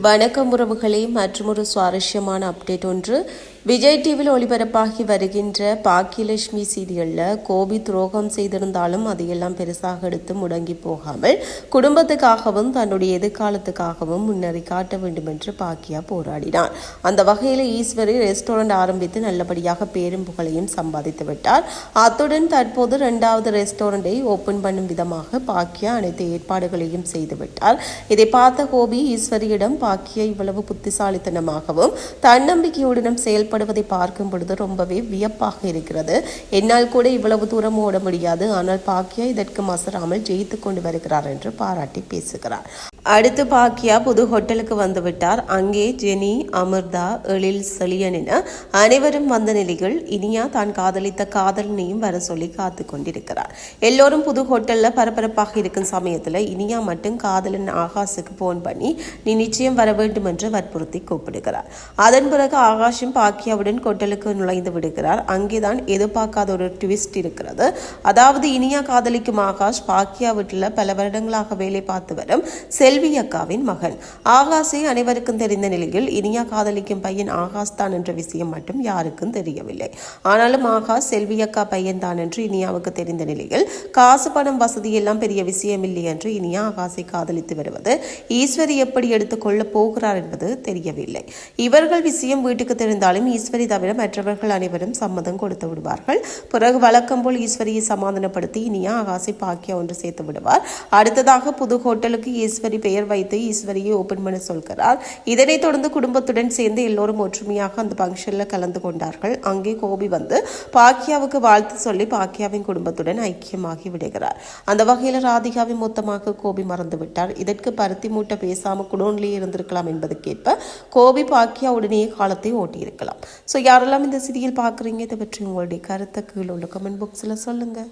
வணக்கம் உறவுகளே மற்றொரு சுவாரஸ்யமான அப்டேட் ஒன்று. விஜய் டிவியில் ஒளிபரப்பாகி வருகின்ற பாக்கியலட்சுமி சீரியலில் கோபி துரோகம் செய்திருந்தாலும் அதையெல்லாம் பெருசாக எடுத்து முடங்கி போகாமல் குடும்பத்துக்காகவும் தன்னுடைய எதிர்காலத்துக்காகவும் முன்னேறி காட்ட வேண்டும் என்று பாக்கியா போராடினார். அந்த வகையில் ஈஸ்வரி ரெஸ்டாரண்ட் ஆரம்பித்து நல்லபடியாக பேரும் புகழையும் சம்பாதித்து விட்டார். அத்துடன் தற்போது இரண்டாவது ரெஸ்டாரண்டை ஓபன் பண்ணும் விதமாக பாக்கியா அனைத்து ஏற்பாடுகளையும் செய்துவிட்டார் இதை பார்த்த கோபி ஈஸ்வரியிடம் பாக்கியா இவ்வளவு புத்திசாலித்தனமாகவும் தன்னம்பிக்கையுடனும் செயல்படுவதை பார்க்கும் பொழுது ரொம்பவே வியப்பாக இருக்கிறது. என்னால் கூட இவ்வளவு தூரம் ஓட முடியாது. ஆனால் பாக்கியா இதற்கு மசராமல் ஜெயித்து கொண்டு வருகிறார் என்று பாராட்டி பேசுகிறார். அடுத்து பாக்கியா புது ஹோட்டலுக்கு வந்து விட்டார் அங்கே ஜெனி அமிர்தா எழில் செலியன் என அனைவரும் வந்த நிலையில் இனியா தான் காதலித்த காதலனையும் வர சொல்லி காத்து கொண்டிருக்கிறார் எல்லோரும் புது ஹோட்டல்ல பரபரப்பாக இருக்கும் சமயத்துல இனியா மட்டும் காதலன் ஆகாஷுக்கு போன் பண்ணி நீ நிச்சயம் வர வேண்டும் என்று வற்புறுத்தி கூப்பிடுகிறார் அதன் பிறகு ஆகாஷும் பாக்கியாவுடன் ஹோட்டலுக்கு நுழைந்து விடுகிறார் அங்கேதான் எதிர்பார்க்காத ஒரு ட்விஸ்ட் இருக்கிறது அதாவது இனியா காதலிக்கும் ஆகாஷ் பாக்கியா வீட்டில் பல வருடங்களாக வேலை பார்த்து வரும் செல் செல்வி அக்காவின் மகன். ஆகாஷை அனைவருக்கும் தெரிந்த நிலையில் இனியா காதலிக்கும் பையன் ஆகாஷ் தான் என்ற விஷயம் மட்டும் யாருக்கும் தெரியவில்லை. ஆனாலும் ஆகாஷ் செல்வி அக்கா பையன் தான் என்று இனியாவுக்கு தெரிந்த நிலையில் காசு பணம் வசதி எல்லாம் பெரிய விஷயம் இல்லை என்று இனியா ஆகாஷை காதலித்து வருவது ஈஸ்வரி எப்படி எடுத்துக்கொள்ள போகிறார் என்பது தெரியவில்லை. இவர்கள் விஷயம் வீட்டுக்கு தெரிந்தாலும் ஈஸ்வரி தவிர மற்றவர்கள் அனைவரும் சம்மதம் கொடுத்து விடுவார்கள். பிறகு வழக்கம் போல் ஈஸ்வரியை சமாதானப்படுத்தி இனியா ஆகாசை பாக்கியா ஒன்று சேர்த்து விடுவார். அடுத்ததாக புது ஹோட்டலுக்கு ஈஸ்வரி பெயர் வைத்து ஈஸ்வரியை ஓபன் பண்ண சொல்கிறார். இதனைத் தொடர்ந்து குடும்பத்துடன் சேர்ந்து எல்லோரும் ஒற்றுமையாக அந்த ஃபங்க்ஷனில் கலந்து கொண்டார்கள். அங்கே கோபி வந்து பாக்கியாவுக்கு வாழ்த்து சொல்லி பாக்கியாவின் குடும்பத்துடன் ஐக்கியமாகி விடுகிறார். அந்த வகையில் ராதிகாவை மொத்தமாக கோபி மறந்து விட்டார். இதற்கு பருத்தி மூட்டை பேசாம குடோன்லேயே இருந்திருக்கலாம் என்பதற்கேற்ப கோபி பாக்கியா உடனே காலத்தை ஓட்டியிருக்கலாம். ஸோ யாரெல்லாம் இந்த சீரியல் பார்க்குறீங்க இதை பற்றி உங்களுடைய கருத்தை கீழே உள்ள கமெண்ட் பாக்ஸில் சொல்லுங்கள்